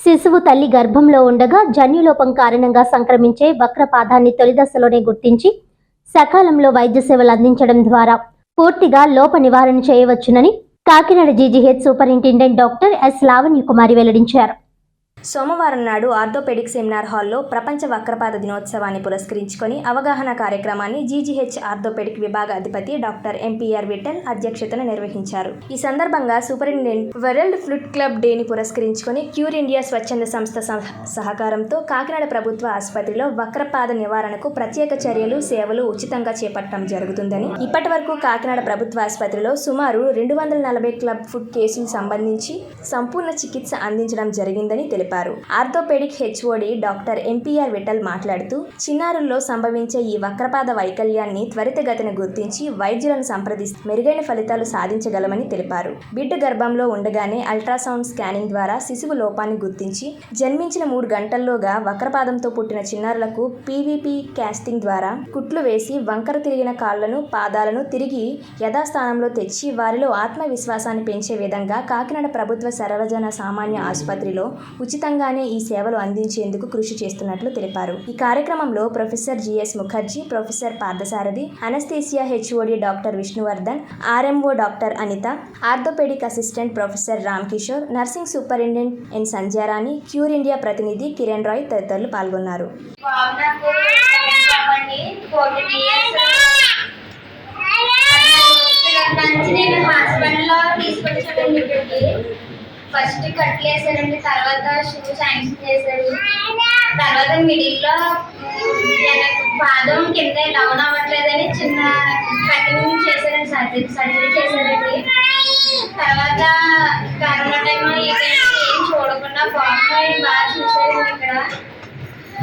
శిశువు తల్లి గర్భంలో ఉండగా జన్యులోపం కారణంగా సంక్రమించే వక్రపాదాన్ని తొలి దశలోనే గుర్తించి సకాలంలో వైద్య సేవలు అందించడం ద్వారా పూర్తిగా లోప నివారణ చేయవచ్చునని Kakinada GGH superintendent doctor S Lavanya Kumari వెల్లడించారు. సోమవారం నాడు ఆర్థోపెడిక్ సెమినార్ హాల్లో ప్రపంచ వక్రపాద దినోత్సవాన్ని పురస్కరించుకొని అవగాహన కార్యక్రమాన్ని జీజీహెచ్ ఆర్థోపెడిక్ విభాగ అధిపతి డాక్టర్ ఎంపీఆర్ విఠల్ అధ్యక్షతన నిర్వహించారు. ఈ సందర్భంగా సూపరింటెండెంట్ వరల్డ్ ఫ్లుట్ క్లబ్ డేని పురస్కరించుకొని క్యూర్ ఇండియా స్వచ్ఛంద సంస్థ సహ- సహకారంతో కాకినాడ ప్రభుత్వ ఆసుపత్రిలో వక్రపాద నివారణకు ప్రత్యేక చర్యలు సేవలు ఉచితంగా చేపట్టడం జరుగుతుందని ఇప్పటి వరకు కాకినాడ ప్రభుత్వ ఆసుపత్రిలో సుమారు రెండు వందల నలభై క్లబ్ ఫుడ్ కేసులు సంబంధించి సంపూర్ణ చికిత్స అందించడం జరిగిందని తెలిపారు. Orthopaedic HOD doctor MPR Vittal మాట్లాడుతూ చిన్నారుల్లో సంభవించే ఈ వక్రపాద వైకల్యాన్ని త్వరితగతిన గుర్తించి వైద్యులను సంప్రదిస్తూ మెరుగైన ఫలితాలు సాధించగలమని తెలిపారు. బిడ్డ గర్భంలో ఉండగానే అల్ట్రాసౌండ్ స్కానింగ్ ద్వారా శిశువు లోపాన్ని గుర్తించి జన్మించిన మూడు గంటల్లోగా వక్రపాదంతో పుట్టిన చిన్నారులకు పీవీపీ క్యాస్టింగ్ ద్వారా కుట్లు వేసి వంకర తిరిగిన కాళ్ళను పాదాలను తిరిగి యథాస్థానంలో తెచ్చి వారిలో ఆత్మవిశ్వాసాన్ని పెంచే విధంగా కాకినాడ ప్రభుత్వ సర్వజన సామాన్య ఆసుపత్రిలో ఉచిత ఉచితంగానే ఈ సేవలు అందించేందుకు కృషి చేస్తున్నట్లు తెలిపారు. ఈ కార్యక్రమంలో professor GS Mukherjee professor Parthasarathi anaesthesia HOD doctor Vishnuvardhan RMO doctor Anitha orthopaedic assistant professor Ram Kishore nursing superintendent N Sandhyarani Cure India ప్రతినిధి కిరణ్ రాయ్ తదితరులు పాల్గొన్నారు. నుంచి నేను హాస్పిటల్లో తీసుకొచ్చానండి ఇక్కడికి ఫస్ట్ కట్ వేసారండి తర్వాత షూ శాంక్షన్ చేశారు. తర్వాత మిడిల్లో పాదం కింద డౌన్ అవ్వట్లేదని చిన్న కటింగ్ చేశారండి సర్జరీ సర్జరీ చేశారండి. తర్వాత కరోనా టైంలో ఏం చూడకుండా బాబు బాగా చూసారండి ఇక్కడ.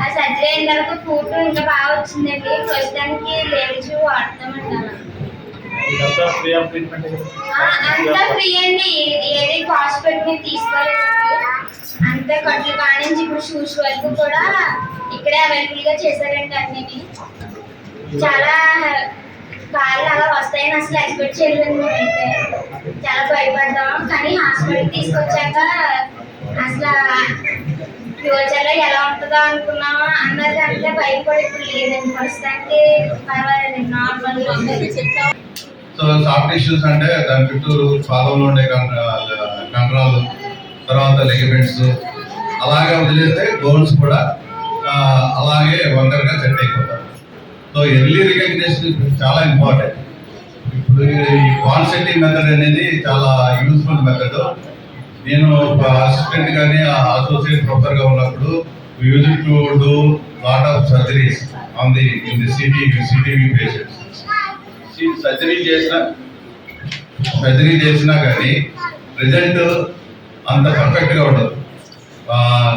ఆ సర్జరీ అయిన తర్వాత ఫుడ్ ఇంకా బాగా వచ్చిందండి. ప్రస్తుతానికి లేచి వాడుతామంటారు. ఇదంతా ఫ్రీ ఆఫ్ ట్రీట్మెంట్ అంతా ఫ్రీ అండి. ఏది కాస్ట్ పెట్టి మేము తీసుకోలేదండి అంతా కట్లు కానించి ఇప్పుడు షూస్ వరకు కూడా ఇక్కడే అవైలబుల్గా చేశారండి అన్ని చాలా కాళ్ళు అలా వస్తాయని అసలు ఎక్స్పెక్ట్ చేయలేదు మేమైతే. చాలా భయపడ్డాం. కానీ హాస్పిటల్ తీసుకొచ్చాక అసలు ఫ్యూచర్లో ఎలా ఉంటుందో అనుకున్నామా అన్నది అంటే భయం కూడా ఇప్పుడు లేదండి. ప్రస్తుతానికి పర్వాలేదు. చెప్తాం సో సాఫ్ట్ ఇష్యూస్ అంటే దాని చుట్టూరు పాదంలో ఉండే కండరాలు తర్వాత లెగమెంట్స్ అలాగే వదిలేస్తే బోన్స్ కూడా అలాగే వంకరగా సెట్ అయిపోతారు సో ఎర్లీ రికగ్నేషన్ చాలా ఇంపార్టెంట్. ఇప్పుడు ఈ కాన్సెంటింగ్ మెథడ్ అనేది చాలా యూస్ఫుల్ మెథడ్. నేను అసిస్టెంట్ కానీ అసోసియేట్ ప్రొఫెసర్గా ఉన్నప్పుడు use to do lot of surgeries on the in the city CTEV patients surgery చేసిన. సర్జరీ చేసినా కానీ రిజల్ట్ అంత పర్ఫెక్ట్గా ఉండదు.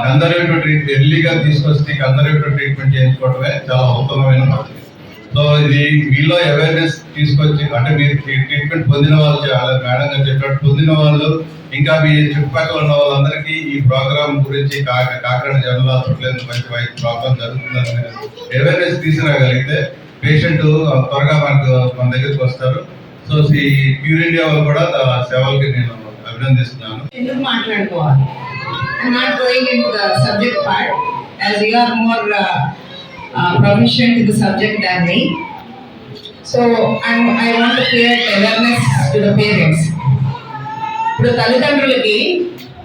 కన్జర్వేటివ్ ట్రీట్మెంట్ ఎర్లీగా తీసుకొచ్చి కన్జర్వేటివ్ ట్రీట్మెంట్ చేయించుకోవడమే చాలా ఉత్తమమైన పద్ధతి. సో ఇది మీలో అవేర్నెస్ తీసుకొచ్చి అంటే మీరు ట్రీట్మెంట్ పొందిన వాళ్ళు చేయాలి మేడం గారు చెప్పినట్టు పొందిన వాళ్ళు ఇంకా మీ చుట్టుపక్కల ఉన్న వాళ్ళందరికీ ఈ ప్రోగ్రామ్ గురించి కాకినాడ జనరల్ హాస్పిటల్ మంచి వైద్య ప్రోగ్రామ్ జరుగుతుందని అవేర్నెస్ తీసుకురాగలిగితే పేషెంట్ త్వరగా మనకు మన దగ్గరికి వస్తారు. సో ఈ క్యూర్ ఇండియా వాళ్ళు కూడా సేవలకి నేను అభినందిస్తున్నాను. ఎందుకు మాట్లాడుకోవాలి? I'm not going into the subject part. As you are more uh, uh, proficient in the so than me. So I'm, I want to create awareness to the parents. ఇప్పుడు తల్లిదండ్రులకి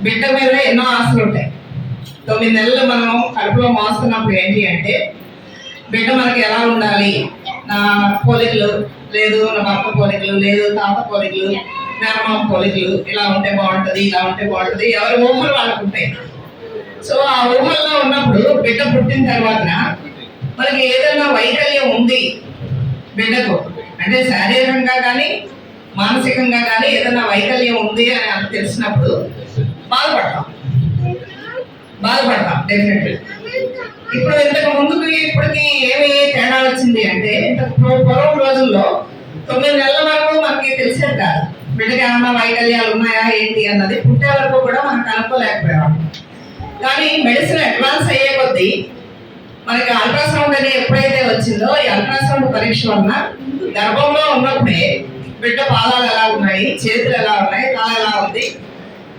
బిడ్డ మీద ఎన్నో ఆశలు ఉంటాయి తొమ్మిది నెలలు మనం కడుపులో మోస్తున్నప్పుడు ఏంటి అంటే బిడ్డ మనకి ఎలా ఉండాలి? నా పోలికలు లేదు నా భర్త పోలికలు లేదు తాత పోలికలు మేనమామ పోలికలు ఇలా ఉంటే బాగుంటుంది ఇలా ఉంటే బాగుంటుంది ఎవరి ఊహలు వాళ్ళకు ఉంటాయి. సో ఆ ఊహల్లో ఉన్నప్పుడు బిడ్డ పుట్టిన తర్వాత మనకి ఏదైనా వైకల్యం ఉంది బిడ్డకు. అంటే శారీరకంగా కానీ మానసికంగా కానీ ఏదైనా వైకల్యం ఉంది అని తెలిసినప్పుడు బాధపడతాం. బాధపడతాం డెఫినెట్లీ ఇప్పుడు ఇంతకు ముందుకి ఇప్పటికి ఏమి తేడా వచ్చింది అంటే ఇంతకు పూర్వం రోజుల్లో తొమ్మిది నెలల వరకు మనకి తెలిసేది కాదు. బిడ్డకి ఏమన్నా వైకల్యాలు ఉన్నాయా ఏంటి అన్నది పుట్టే వరకు కూడా మనం కనుక్కోలేకపోయాం. కానీ మెడిసిన్ అడ్వాన్స్ అయ్యే కొద్దీ మనకి అల్ట్రాసౌండ్ అనేది ఎప్పుడైతే వచ్చిందో ఈ అల్ట్రాసౌండ్ పరీక్ష వలన గర్భంలో ఉన్నప్పుడే బిడ్డ పాదాలు ఎలా ఉన్నాయి చేతులు ఎలా ఉన్నాయి కాలు ఎలా ఉంది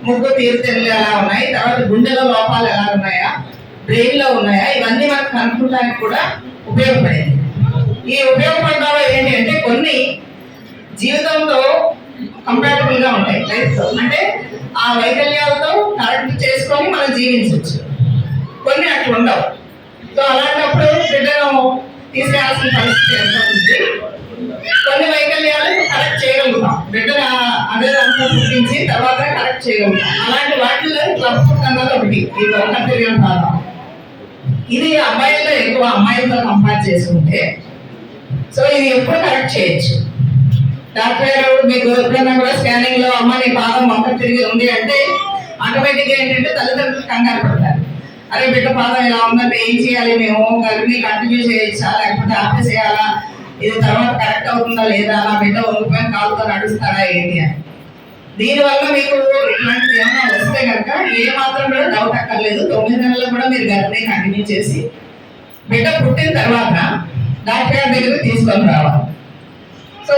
ముగ్గు తీరుతెల్లు ఎలా ఉన్నాయి తర్వాత గుండెలో లోపాలు ఎలా ఉన్నాయా బ్రెయిన్లో ఉన్నాయా? ఇవన్నీ మనకు కనుక్కోవడానికి కూడా ఉపయోగపడేది. ఈ ఉపయోగపడడంలో ఏంటి అంటే కొన్ని జీవితంలో కంపాటబుల్గా ఉంటాయి. లైఫ్తో అంటే ఆ వైకల్యాలతో కరెక్ట్ చేసుకొని మనం జీవించవచ్చు. కొన్ని అట్లా ఉండవు. సో అలాంటప్పుడు బిడ్డను తీసుకెళ్ళాల్సిన పరిస్థితి ఏర్పడుతుంది కొన్ని వైకల్యాలు కరెక్ట్ చేయగలుగుతాం. బిడ్డను ఆ- అదే దాంట్లో పుట్టించి తర్వాత కరెక్ట్ చేయగలుగుతాం. అలాంటి వాటిలో క్లబ్ ఫుడ్ అన్నది ఒకటి. ఇది ఒక తెలియని భాగం. ఇది అబ్బాయిలతో ఎక్కువ అమ్మాయిలతో కంపేర్ చేసుకుంటే సో ఇది ఎప్పుడు కరెక్ట్ చేయొచ్చు. డాక్టర్ గారు మీకు ఎప్పుడైనా కూడా స్కానింగ్లో అమ్మ నీ పాదం మొక్క తిరిగి ఉంది అంటే ఆటోమేటిక్గా ఏంటంటే తల్లిదండ్రులు కంగారు పడతారు. అరే బిడ్డ పాదం ఇలా ఉందంటే ఏం చేయాలి? మేము గర్భిణి కంటిన్యూ చేయొచ్చా లేకపోతే ఆపేసేయాలా? ఇది తర్వాత కరెక్ట్ అవుతుందా లేదా? నా బిడ్డ వంగిపోయిన కాలుతో నడుస్తాడా ఏంటి అని. దీనివల్ల మీకు ఇలాంటివి ఏమైనా వస్తే కనుక ఏ మాత్రం కూడా డౌట్ అక్కర్లేదు. తొమ్మిది నెలలు కూడా మీరు గర్భిణి కంటిన్యూ చేసి బిడ్డ పుట్టిన తర్వాత డాక్టర్ గారి దగ్గర తీసుకొని రావాలి. సో